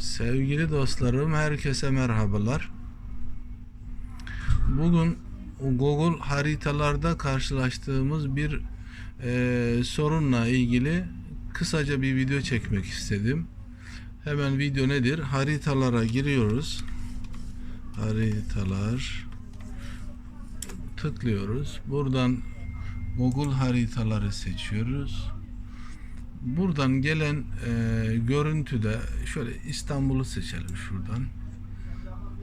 Sevgili dostlarım, herkese merhabalar. Bugün Google haritalarda karşılaştığımız bir e, sorunla ilgili kısaca bir video çekmek istedim. Hemen video nedir? Haritalara giriyoruz. Haritalar tıklıyoruz. Buradan Google haritaları seçiyoruz. Buradan gelen e, görüntüde şöyle İstanbul'u seçelim şuradan.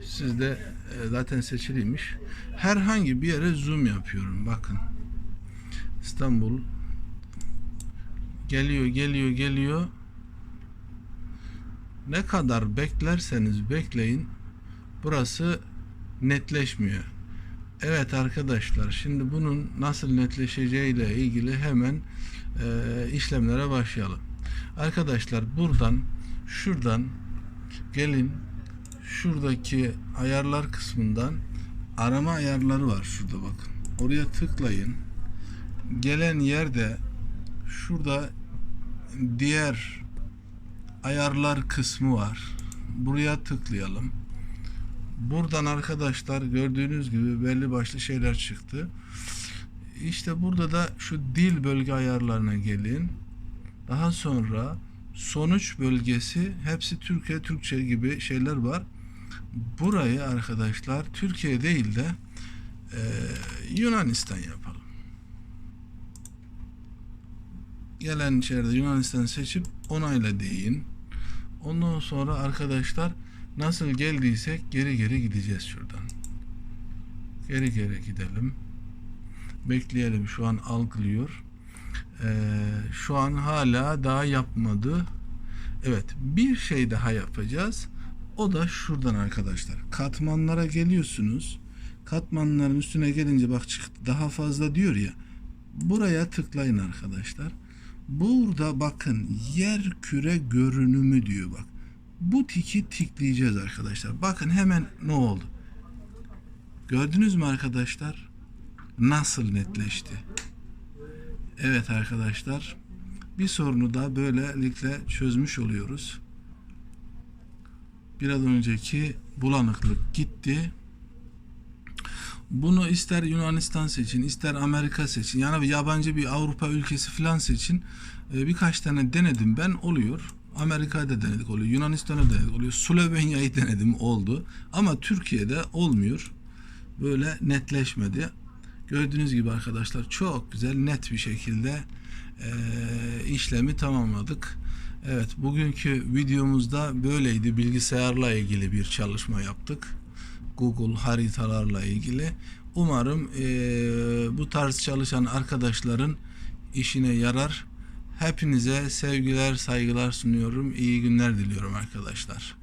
Sizde e, zaten seçiliymiş. Herhangi bir yere zoom yapıyorum. Bakın. İstanbul geliyor, geliyor, geliyor. Ne kadar beklerseniz bekleyin burası netleşmiyor. Evet arkadaşlar şimdi bunun nasıl netleşeceğiyle ilgili hemen e, işlemlere başlayalım. Arkadaşlar buradan şuradan gelin şuradaki ayarlar kısmından arama ayarları var şurada bakın. Oraya tıklayın. Gelen yerde şurada diğer ayarlar kısmı var. Buraya tıklayalım. Buradan arkadaşlar gördüğünüz gibi belli başlı şeyler çıktı. İşte burada da şu dil bölge ayarlarına gelin. Daha sonra sonuç bölgesi hepsi Türkiye Türkçe gibi şeyler var. Burayı arkadaşlar Türkiye değil de e, Yunanistan yapalım. Gelen içeride Yunanistan seçip onayla deyin. Ondan sonra arkadaşlar nasıl geldiysek geri geri gideceğiz şuradan. Geri geri gidelim. Bekleyelim şu an algılıyor. Ee, şu an hala daha yapmadı. Evet bir şey daha yapacağız. O da şuradan arkadaşlar. Katmanlara geliyorsunuz. Katmanların üstüne gelince bak çıktı daha fazla diyor ya. Buraya tıklayın arkadaşlar. Burada bakın yer küre görünümü diyor bak. Bu tiki tikleyeceğiz arkadaşlar. Bakın hemen ne oldu? Gördünüz mü arkadaşlar? Nasıl netleşti? Evet arkadaşlar. Bir sorunu da böylelikle çözmüş oluyoruz. Biraz önceki bulanıklık gitti. Bunu ister Yunanistan seçin, ister Amerika seçin. Yani yabancı bir Avrupa ülkesi falan seçin. Ee, birkaç tane denedim ben oluyor. Amerika'da denedik oluyor. Yunanistan'da denedik oluyor. Slovenya'yı denedim oldu. Ama Türkiye'de olmuyor. Böyle netleşmedi. Gördüğünüz gibi arkadaşlar çok güzel net bir şekilde e, işlemi tamamladık. Evet bugünkü videomuzda böyleydi. Bilgisayarla ilgili bir çalışma yaptık. Google haritalarla ilgili. Umarım e, bu tarz çalışan arkadaşların işine yarar. Hepinize sevgiler, saygılar sunuyorum. İyi günler diliyorum arkadaşlar.